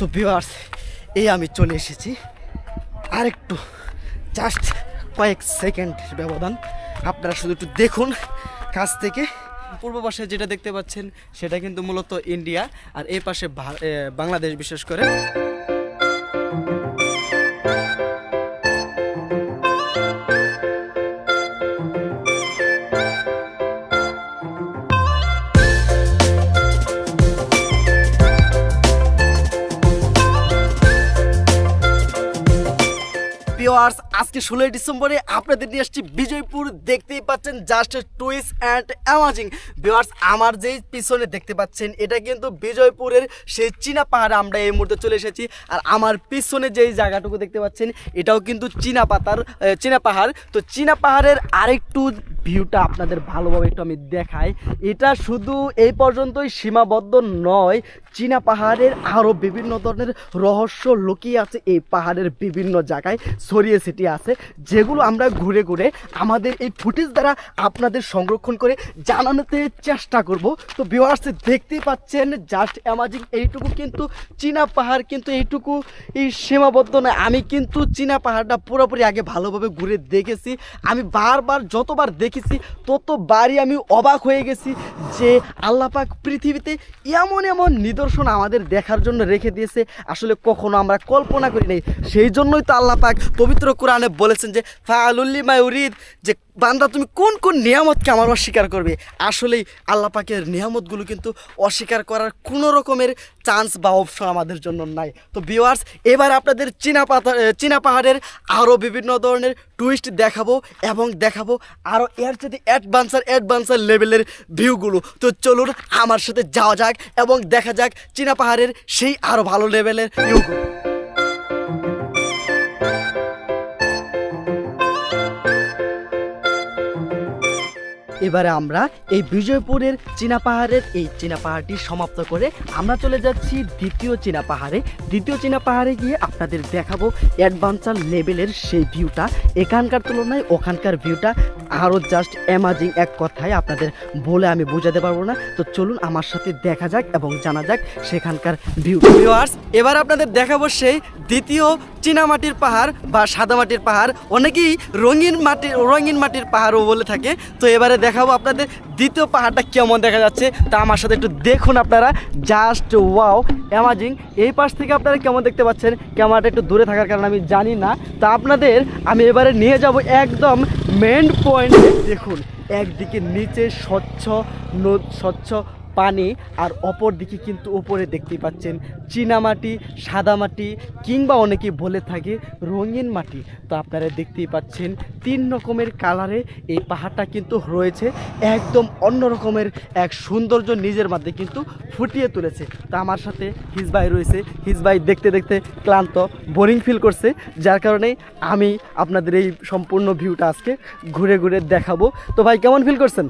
তো ভিউয়ার্স এই আমি চলে এসেছি। আরেকটু জাস্ট কয়েক সেকেন্ড ব্যবধান। আপনারা শুধু একটু দেখুন কাছ থেকে। পূর্ব পাশে যেটা দেখতে পাচ্ছেন, সেটা কিন্তু মূলত ইন্ডিয়া আর এ পাশে বাংলাদেশ বিশেষ করে। আজকে ষোলোই ডিসেম্বরে আপনাদের নিয়ে আসছি বিজয়পুর, দেখতেই পাচ্ছেন just twist and amazing viewers আমার যেই পিছনে দেখতে পাচ্ছেন, এটা কিন্তু বিজয়পুরের সেই চীনা পাহাড়ে আমরা এই মুহূর্তে চলে এসেছি। আর আমার পিছনে যেই জায়গাটুকু দেখতে পাচ্ছেন, এটাও কিন্তু চীনা পাতার চীনা পাহাড়। তো চীনা পাহাড়ের আরেকটু ভিউটা আপনাদের ভালোভাবে একটু আমি দেখাই। এটা শুধু এই পর্যন্তই সীমাবদ্ধ নয় চীনা পাহাড়ের আরও বিভিন্ন ধরনের রহস্য লুকিয়ে আছে। এই পাহাড়ের বিভিন্ন জায়গায় ছড়িয়ে ছিটিয়ে আছে, যেগুলো আমরা ঘুরে ঘুরে আমাদের এই ফুটেজ দ্বারা আপনাদের সংরক্ষণ করে জানানোতে চেষ্টা করব। তো ভিউয়ার্স দেখতেই পাচ্ছেন জাস্ট অ্যামাজিং এইটুকু কিন্তু চীনা পাহাড়, কিন্তু এইটুকু এই সীমাবদ্ধ নয়। আমি কিন্তু চীনা পাহাড়টা পুরোপুরি আগে ভালোভাবে ঘুরে দেখেছি। আমি বারবার, যতবার দেখেছি, ততবারই আমি অবাক হয়ে গেছি যে আল্লাপাক পৃথিবীতে এমন এমন নিদর্শন আমাদের দেখার জন্য রেখে দিয়েছে। আসলে কখনো আমরা কল্পনা করি নাই। সেই জন্যই তো আল্লাহ পাক পবিত্র কোরআনে বলেছেন যে ফায়ালুল্লি মায়ুরিদ যে বান্দা তুমি কোন কোন নিয়ামতকে আমার অস্বীকার করবে? আসলেই আল্লাহ পাকের নিয়ামতগুলো কিন্তু অস্বীকার করার কোনো রকমের চান্স বা অপশন আমাদের জন্য নাই। তো ভিউয়ার্স এবার আপনাদের চীনা এ, চীনা পাহাড়ের আরও বিভিন্ন ধরনের টুইস্ট দেখাবো এবং দেখাবো আরও এর যদি অ্যাডভান্সার অ্যাডভান্সার লেভেলের ভিউগুলো তো চলুন আমার সাথে যাওয়া যাক এবং দেখা যাক চীনা পাহাড়ের সেই আরও ভালো লেভেলের ভিউগুলো এবারে আমরা এই বিজয়পুরের চীনা পাহাড়ের এই চীনা পাহাড়টি সমাপ্ত করে আমরা চলে যাচ্ছি দ্বিতীয় চীনা পাহাড়ে। দ্বিতীয় চীনা পাহাড়ে গিয়ে আপনাদের দেখাবো অ্যাডভান্সার লেভেলের সেই ভিউটা। এখানকার তুলনায় ওখানকার ভিউটা আরও জাস্ট অ্যামাজিং এক কথায় আপনাদের বলে আমি বোঝাতে পারব না। তো চলুন আমার সাথে দেখা যাক এবং জানা যাক সেখানকার ভিউ। ভিউয়ার্স এবার আপনাদের দেখাবো সেই দ্বিতীয় চীনামাটির পাহাড় বা সাদা মাটির পাহাড়, অনেকেই রঙিন মাটির রঙিন মাটির পাহাড়ও বলে থাকে। তো এবারে দেখাবো আপনাদের দ্বিতীয় পাহাড়টা কেমন দেখা যাচ্ছে। তা আমার সাথে একটু দেখুন আপনারা। Just wow, amazing. এই পাশ থেকে আপনারা কেমন দেখতে পাচ্ছেন? ক্যামেরাটা একটু দূরে থাকার কারণে আমি জানি না। তা আপনাদের আমি এবারে নিয়ে যাব একদম মেন পয়েন্টে দেখুন, একদিকে নিচে স্বচ্ছ স্বচ্ছ পানি আর অপর দিকে কিন্তু উপরে দেখতেই পাচ্ছেন চীনামাটি সাদামাটি কিংবা অনেকে বলে থাকে রঙিন মাটি। তো আপনারা দেখতেই পাচ্ছেন তিন রকমের কালারে এই পাহাড়টা কিন্তু রয়েছে, একদম অন্য রকমের এক সৌন্দর্য নিজের মধ্যে কিন্তু ফুটিয়ে তুলেছে। তা আমার সাথে হিজবাই রয়েছে হিজবাই দেখতে দেখতে ক্লান্ত বোরিং ফিল করছে, যার কারণে আমি আপনাদের এই সম্পূর্ণ ভিউটা আজকে ঘুরে ঘুরে দেখাবো। তো ভাই, কেমন ফিল করছেন?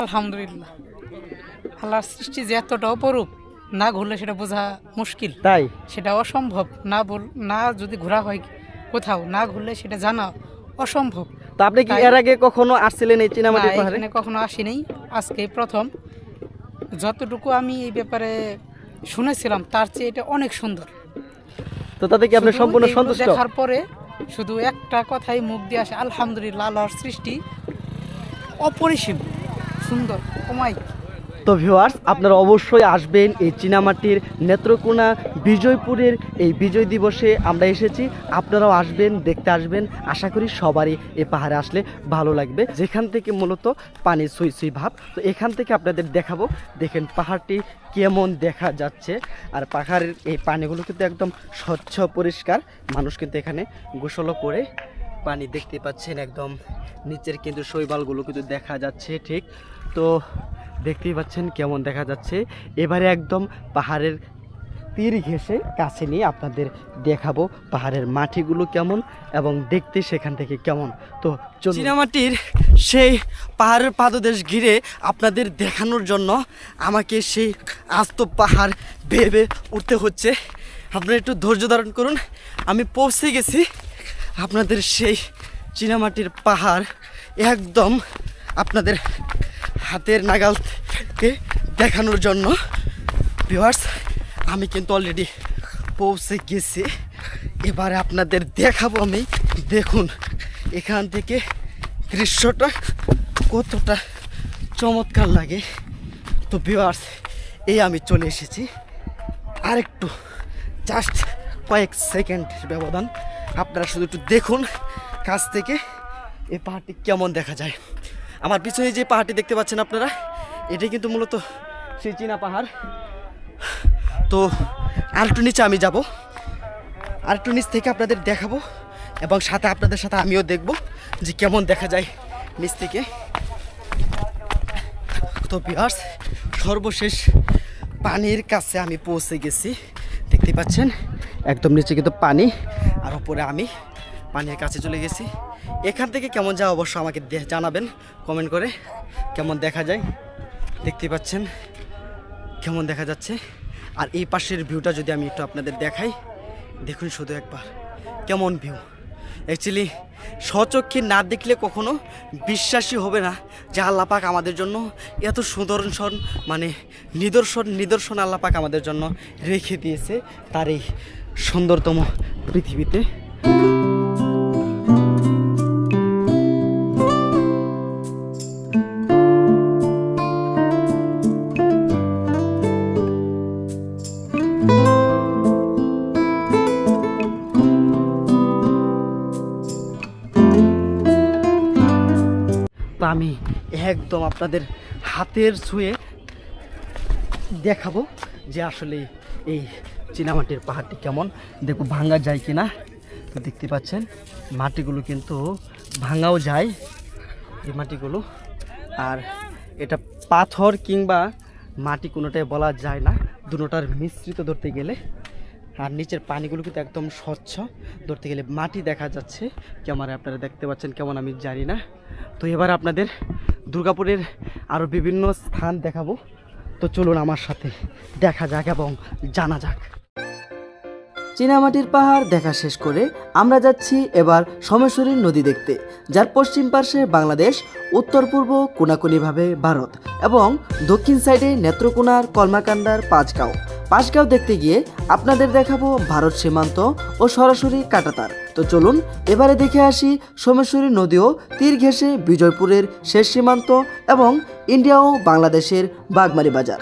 আলহামদুলিল্লাহ। আল্লাহর সৃষ্টি যে এতটা অপরূপ না ঘুরলে সেটা বোঝা মুশকিল। তাই? সেটা অসম্ভব। না বল না যদি ঘোরা হয় কোথাও না ঘুরলে সেটা জানা অসম্ভব। তো আপনি কি এর আগে কখনো আসছিলেন এই না, চীনামাটির পাহাড়ে? এখানে কখনো আসিনি আজকে প্রথম। যতটুকু আমি এই ব্যাপারে শুনেছিলাম তার চেয়ে এটা অনেক সুন্দর। তো তাতে কি আপনি সম্পূর্ণ সন্তুষ্ট? দেখার পরে শুধু একটা কথাই মুখ দিয়ে আসে আলহামদুলিল্লাহ আল্লাহর সৃষ্টি অপরিসীম সুন্দর কমাই তো ভিউয়ার্স আপনারা অবশ্যই আসবেন এই চীনামাটির নেত্রকোনা বিজয়পুরের এই বিজয় দিবসে আমরা এসেছি। আপনারাও আসবেন, দেখতে আসবেন। আশা করি সবারই এই পাহাড়ে আসলে ভালো লাগবে। যেখান থেকে মূলত পানি সুই সুই ভাব, তো এখান থেকে আপনাদের দেখাবো। দেখেন পাহাড়টি কেমন দেখা যাচ্ছে। আর পাহাড়ের এই পানিগুলো কিন্তু একদম স্বচ্ছ, পরিষ্কার। মানুষ কিন্তু এখানে গোসলও করে পানি দেখতে পাচ্ছেন একদম। নিচের কিন্তু শৈবালগুলো কিন্তু দেখা যাচ্ছে ঠিক। তো দেখতেই পাচ্ছেন কেমন দেখা যাচ্ছে। এবারে একদম পাহাড়ের তীর ঘেসে কাছে নিয়ে আপনাদের দেখাবো পাহাড়ের মাটিগুলো কেমন এবং দেখতে সেখান থেকে কেমন। তো চীনামাটির সেই পাহাড়ের পাদদেশ ঘিরে আপনাদের দেখানোর জন্য আমাকে সেই আস্ত পাহাড় ভেবে উঠতে হচ্ছে। আপনারা একটু ধৈর্য ধারণ করুন। আমি পৌঁছে গেছি আপনাদের সেই চীনামাটির পাহাড়। একদম আপনাদের হাতের নাগালকে দেখানোর জন্য। ভিউয়ার্স, আমি কিন্তু অলরেডি পৌঁছে গেছি। এবারে আপনাদের দেখাবো আমি। দেখুন, এখান থেকে দৃশ্যটা কতটা চমৎকার লাগে। তো ভিউয়ার্স, এই আমি চলে এসেছি। আরেকটু জাস্ট কয়েক সেকেন্ড ব্যবধান। আপনারা শুধু একটু দেখুন, কাছ থেকে এই পাহাড়টি কেমন দেখা যায়। আমার পিছনে যে পাহাড়টি দেখতে পাচ্ছেন আপনারা এটি কিন্তু মূলত সেই চীনা পাহাড়। তো আরেকটু নিচে আমি যাব আরেকটু নিচ থেকে আপনাদের দেখাবো, এবং সাথে আপনাদের সাথে আমিও দেখব যে কেমন দেখা যায় নিচ থেকে। তো বিহার্স সর্বশেষ পানির কাছে আমি পৌঁছে গেছি। দেখতে পাচ্ছেন, একদম নিচে কিন্তু পানি, আর ওপরে আমি পানির কাছে চলে গেছি। এখান থেকে কেমন যায় অবশ্য আমাকে জানাবেন কমেন্ট করে। কেমন দেখা যায়, দেখতে পাচ্ছেন। কেমন দেখা যাচ্ছে। আর এই পাশের ভিউটা যদি আমি একটু আপনাদের দেখাই, দেখুন শুধু একবার। কেমন ভিউ অ্যাকচুয়ালি স্বচক্ষে না দেখলে কখনো বিশ্বাসই হবে না যে আল্লাপাক আমাদের জন্য এত সুদর্শন মানে নিদর্শন নিদর্শন আল্লাপাক আমাদের জন্য রেখে দিয়েছে তার এই সুন্দরতম পৃথিবীতে। তো আমি একদম আপনাদের হাতের ছুঁয়ে দেখাবো যে আসলে এই চীনামাটির পাহাড়টি কেমন। দেখো ভাঙা যায় কিনা। তো দেখতে পাচ্ছেন, মাটিগুলো কিন্তু ভাঙাও যায় এই মাটিগুলো। আর এটা পাথর কিংবা মাটি কোনোটাই বলা যায় না। দুটোটার মিশ্রিত ধরতে গেলে। আর নিচের পানিগুলো কিন্তু একদম স্বচ্ছ। ধরতে গেলে মাটি দেখা যাচ্ছে। ক্যামেরায় আপনারা দেখতে পাচ্ছেন, কেমন আমি জানি না। তো এবার আপনাদের দুর্গাপুরের আরও বিভিন্ন স্থান দেখাবো। তো চলুন আমার সাথে দেখা যাক এবং জানা যাক। চীনামাটির পাহাড় দেখা শেষ করে আমরা যাচ্ছি এবার সমেশ্বরীর নদী দেখতে। যার পশ্চিম পার্শ্বে বাংলাদেশ, উত্তর পূর্ব কোনাকুনিভাবে ভারত এবং দক্ষিণ সাইডে নেত্রকোনার কলমাকান্দার পাঁচগাঁও। পাঁচগাঁও দেখতে গিয়ে আপনাদের দেখাবো ভারত সীমান্ত ও সরাসরি কাটাতার। তো চলুন, এবারে দেখে আসি সোমেশ্বরী নদীও তীর ঘেঁষে বিজয়পুরের শেষ সীমান্ত এবং ইন্ডিয়া ও বাংলাদেশের বাগমারি বাজার।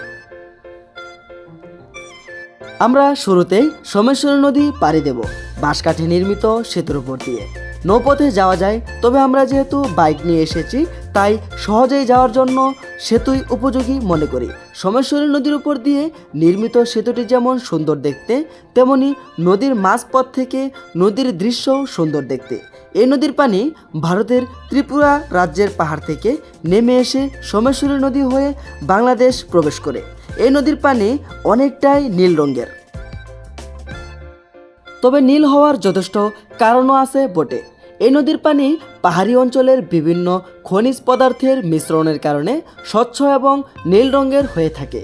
আমরা শুরুতেই সোমেশ্বরী নদী পাড়ি দেব বাঁশকাঠি নির্মিত সেতুর উপর দিয়ে। নৌপথে যাওয়া যায়। তবে আমরা যেহেতু বাইক নিয়ে এসেছি, তাই সহজেই যাওয়ার জন্য সেতুই উপযোগী মনে করি। সোমেশ্বরী নদীর উপর দিয়ে নির্মিত সেতুটি যেমন সুন্দর দেখতে, তেমনি নদীর মাঝপথ থেকে নদীর দৃশ্যও সুন্দর দেখতে। এই নদীর পানি ভারতের ত্রিপুরা রাজ্যের পাহাড় থেকে নেমে এসে সোমেশ্বরী নদী হয়ে বাংলাদেশ প্রবেশ করে। এই নদীর পানি অনেকটাই নীল রঙের। তবে নীল হওয়ার যথেষ্ট কারণও আছে বটে। এই নদীর পানি পাহাড়ি অঞ্চলের বিভিন্ন খনিজ পদার্থের মিশ্রণের কারণে স্বচ্ছ এবং নীল রঙের হয়ে থাকে।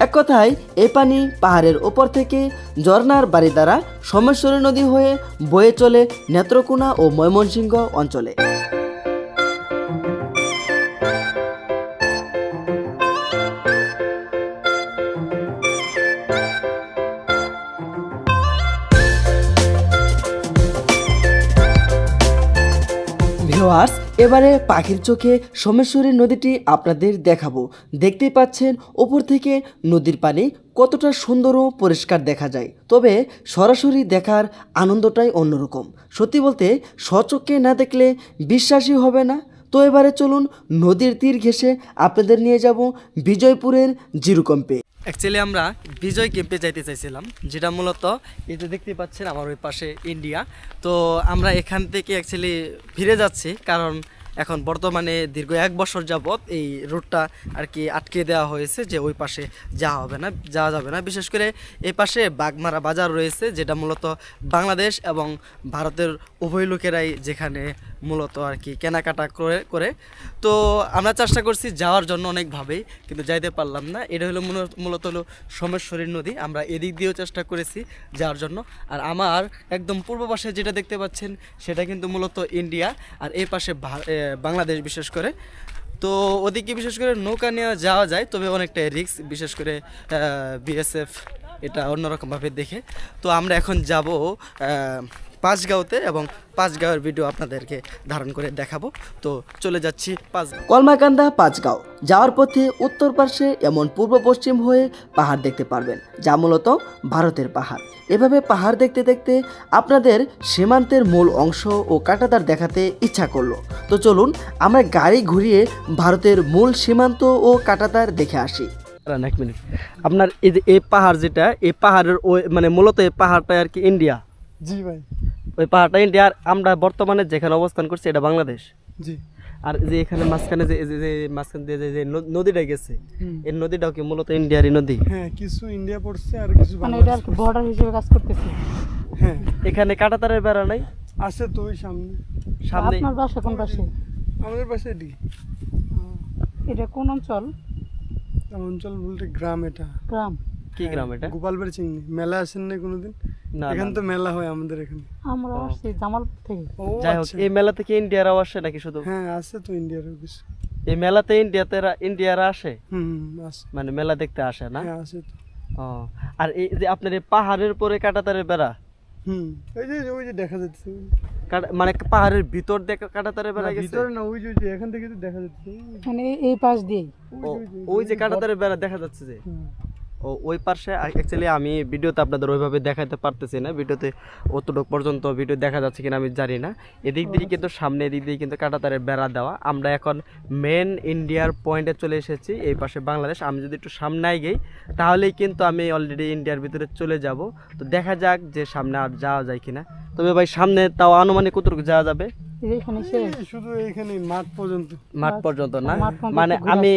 এক কথায়, এই পানি পাহাড়ের ওপর থেকে ঝর্নার বাড়ি দ্বারা সোমেশ্বরী নদী হয়ে বয়ে চলে নেত্রকোনা ও ময়মনসিংহ অঞ্চলে। ভিওয়ার্স এবারে পাখির চোখে সোমেশ্বরী নদীটি আপনাদের দেখাবো। দেখতেই পাচ্ছেন, ওপর থেকে নদীর পানি কতটা সুন্দর ও পরিষ্কার দেখা যায়। তবে সরাসরি দেখার আনন্দটাই অন্যরকম। সত্যি বলতে, স্বচক্ষে না দেখলে বিশ্বাসই হবে না। তো এবারে চলুন নদীর তীর ঘেঁষে আপনাদের নিয়ে যাব বিজয়পুরের জিরুকম্পে। অ্যাকচুয়ালি আমরা বিজয় ক্যাম্পে যাইতে চাইছিলাম, যেটা মূলত এই যে দেখতে পাচ্ছেন আমার ওই পাশে ইন্ডিয়া তো আমরা এখান থেকে অ্যাকচুয়ালি ফিরে যাচ্ছি, কারণ এখন বর্তমানে দীর্ঘ এক বছর যাবৎ এই রুটটা আর কি আটকে দেওয়া হয়েছে যে ওই পাশে যাওয়া হবে না যাওয়া যাবে না। বিশেষ করে এই পাশে বাগমারা বাজার রয়েছে যেটা মূলত বাংলাদেশ এবং ভারতের উভয় লোকেরাই যেখানে মূলত আর কি কেনাকাটা করে করে। তো আমরা চেষ্টা করছি যাওয়ার জন্য অনেকভাবেই কিন্তু যাইতে পারলাম না। এটা হলো মূল- মূলত হলো সোমেশ্বরী নদী। আমরা এদিক দিয়েও চেষ্টা করেছি যাওয়ার জন্য। আর আমার একদম পূর্ব পাশে যেটা দেখতে পাচ্ছেন সেটা কিন্তু মূলত ইন্ডিয়া। আর এই পাশে এ, বাংলাদেশ বিশেষ করে। তো ওদিকে বিশেষ করে নৌকা নিয়ে যাওয়া যায়, তবে অনেকটা রিক্স বিশেষ করে বিএসএফ এটা অন্যরকমভাবে দেখে। তো আমরা এখন যাব পাঁচগাঁওতে এবং পাঁচগাঁওয়ের ভিডিও আপনাদেরকে ধারণ করে দেখাবো। তো চলে যাচ্ছি পাঁচগাঁও। কলমাকান্দা, পাঁচগাঁও। যাওয়ার পথে উত্তর পার্শ্বে এমন পূর্ব পশ্চিম হয়ে পাহাড় দেখতে পারবেন যা মূলত ভারতের পাহাড়। এভাবে পাহাড় দেখতে দেখতে আপনাদের সীমান্তের মূল অংশ ও কাটাতার দেখাতে ইচ্ছা করল। তো চলুন আমরা গাড়ি ঘুরিয়ে ভারতের মূল সীমান্ত ও কাটাতার দেখে আসি। এক মিনিট। আপনার এই যে এই পাহাড় যেটা এই পাহাড়ের ওই মানে মূলত এই পাহাড়টা আর কি ইন্ডিয়া? জি ভাই। ওই পাহাড়টা ইন্ডিয়া আর আমরা বর্তমানে যেখানে অবস্থান করছি এটা বাংলাদেশ। জি। আর যে এখানে মাঝখানে যে যে- মাঝখান দিয়ে যে- যে নদীটা গেছে এই নদীটাও কি মূলত ইন্ডিয়ারই নদী? হ্যাঁ কিছু ইন্ডিয়া পড়ছে আর কিছু মানে এটা আর কি বর্ডার হিসেবে কাজ করতেছে। হ্যাঁ। এখানে কাটাতারের বেড়া নাই? আছে তো ওই সামনে। সামনে আপনার বাসা কোন পাশে? আমাদের পাশে এটি। এটা কোন অঞ্চল? অঞ্চল বলতে গ্রাম এটা। গ্রাম। কি গ্রাম এটা? গোপালবাড়ি চিংড়ি। মেলা আসেন না কোনোদিন? না এখানে তো মেলা হয় আমাদের এখানে। আমরা আসছি জামালপুর থেকে। যাই হোক আচ্ছা। এই মেলা থেকে ইন্ডিয়ারাও আসে নাকি শুধু? হ্যাঁ আছে তো ইন্ডিয়ারও কিছু। এই মেলাতে ইন্ডিয়াতে ইন্ডিয়ারা আসে? হুম মানে মেলা দেখতে আসে না? হ্যাঁ আছে তো। ও আর এই যে আপনার এই পাহাড়ের পরে কাটাতারের বেড়া? হুম ওই যে ওই যে দেখা যাচ্ছে। মানে পাহাড়ের ভিতর দেখে কাটাতারের বেড়া গেছে? ভিতরে না ওই যে এখান থেকে তো দেখা যাচ্ছে। মানে এই- পাশ দিয়েই ও, ওই যে কাটাতারের বেড়া দেখা যাচ্ছে যে। ও ওই পাশে অ্যাকচুয়ালি আমি ভিডিওতে আপনাদের ওইভাবে দেখাতে পারতেছি না। ভিডিওতে অতটুকু পর্যন্ত ভিডিও দেখা যাচ্ছে কিনা আমি জানি না। এদিক দিয়ে কিন্তু সামনে এদিক দিয়ে কিন্তু কাটাতারের বেড়া দেওয়া। আমরা এখন মেন ইন্ডিয়ার পয়েন্টে চলে এসেছি এই পাশে বাংলাদেশ। আমি যদি একটু সামনে গই তাহলেই কিন্তু আমি অলরেডি ইন্ডিয়ার ভিতরে চলে যাব। তো দেখা যাক যে সামনে আর যাওয়া যায় কিনা। তবে ভাই সামনে তাও আনুমানিক কতটুকু যাওয়া যাবে? এখানে শুধু এইখানে মাঠ পর্যন্ত। মাঠ পর্যন্ত না? মানে আমি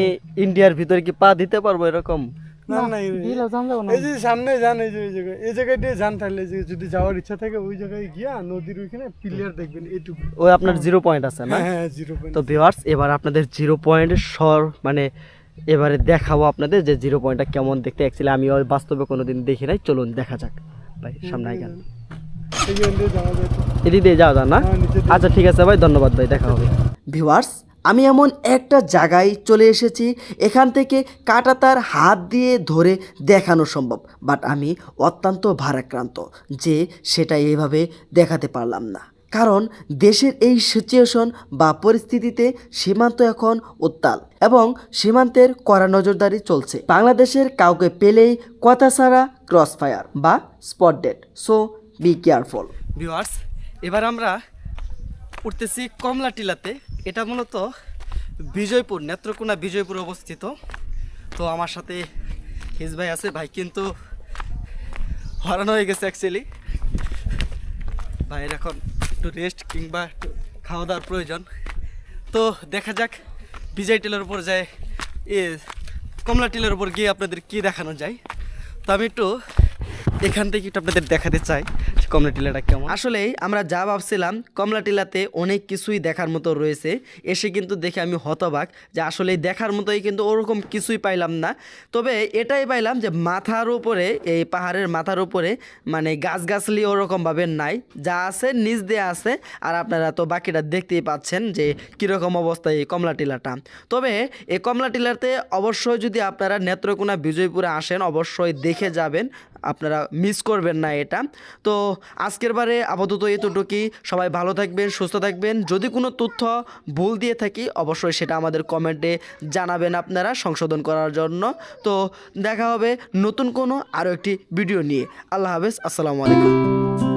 ইন্ডিয়ার ভিতরে কি পা দিতে পারব এরকম? না না এই- দিলেও জান যাব না। এই যে সামনে যান এই যে এই জায়গায় এই জায়গায় দিয়ে যান তাহলে যে যদি যাওয়ার ইচ্ছা থাকে ওই জায়গায় গিয়া নদীর ওইখানে প্লেয়ার দেখবেন এইটুকু। ওই আপনার জিরো পয়েন্ট আছে না? হ্যাঁ হ্যাঁ জিরো পয়েন্ট তো ভিউয়ার্স এবার আপনাদের জিরো পয়েন্টের স্বর মানে এবারে দেখাবো আপনাদের যে জিরো পয়েন্টটা কেমন দেখতে। অ্যাকচুয়ালি আমি বাস্তবে কোনোদিন দেখি নাই। চলুন দেখা যাক। ভাই সামনে গেল এদিক দিয়ে যাওয়া যায় না? হ্যাঁ, আচ্ছা ঠিক আছে ভাই ধন্যবাদ ভাই দেখা হবে। ভিউয়ার্স আমি এমন একটা জায়গায় চলে এসেছি, এখান থেকে কাটা তার হাত দিয়ে ধরে দেখানো সম্ভব। বাট আমি অত্যন্ত ভারাক্রান্ত যে সেটা এইভাবে দেখাতে পারলাম না। কারণ দেশের এই সিচুয়েশন বা পরিস্থিতিতে সীমান্ত এখন উত্তাল এবং সীমান্তের কড়া নজরদারি চলছে। বাংলাদেশের কাউকে পেলেই কথা ছাড়া ক্রস ফায়ার বা spot dead so be careful viewers এবার আমরা উঠতেছি কমলা টিলাতে এটা মূলত বিজয়পুর, নেত্রকোনা বিজয়পুর অবস্থিত। তো আমার সাথে হিজ ভাই আছে। ভাই কিন্তু হরান হয়ে গেছে অ্যাকচুয়ালি ভাইয়ের এখন একটু রেস্ট কিংবা একটু খাওয়া দাওয়ার প্রয়োজন। তো দেখা যাক বিজয় টিলার উপর যায়, এ কমলা টিলার উপর গিয়ে আপনাদের কি দেখানো যায়। তো আমি একটু এখান থেকে একটু আপনাদের দেখাতে চাই কমলা টিলাটা কেমন। আসলেই আমরা যা ভাবছিলাম, কমলা টিলাতে অনেক কিছুই দেখার মতো রয়েছে। এসে কিন্তু দেখে আমি হতবাক যে আসলে দেখার মতোই কিন্তু ওরকম কিছুই পাইলাম না। তবে এটাই পাইলাম যে মাথার উপরে, এই পাহাড়ের মাথার উপরে মানে গাছগাছলি ওরকমভাবে নাই। যা আছে নিচ দিয়ে আছে আর আপনারা তো বাকিটা দেখতেই পাচ্ছেন যে কীরকম অবস্থায় এই কমলা টিলাটা। তবে এই কমলা টিলাতে অবশ্যই যদি আপনারা নেত্রকোনা বিজয়পুরে আসেন, অবশ্যই দেখে যাবেন। আপনারা মিস করবেন না এটা। তো আজকের বারে আপাতত এতটুকুই। সবাই ভালো থাকবেন, সুস্থ থাকবেন। যদি কোনো তথ্য ভুল দিয়ে থাকি, অবশ্যই সেটা আমাদের কমেন্টে জানাবেন আপনারা সংশোধন করার জন্য। তো দেখা হবে নতুন কোনো আরও একটি ভিডিও নিয়ে। আল্লাহ হাফেজ, আসসালামু আলাইকুম।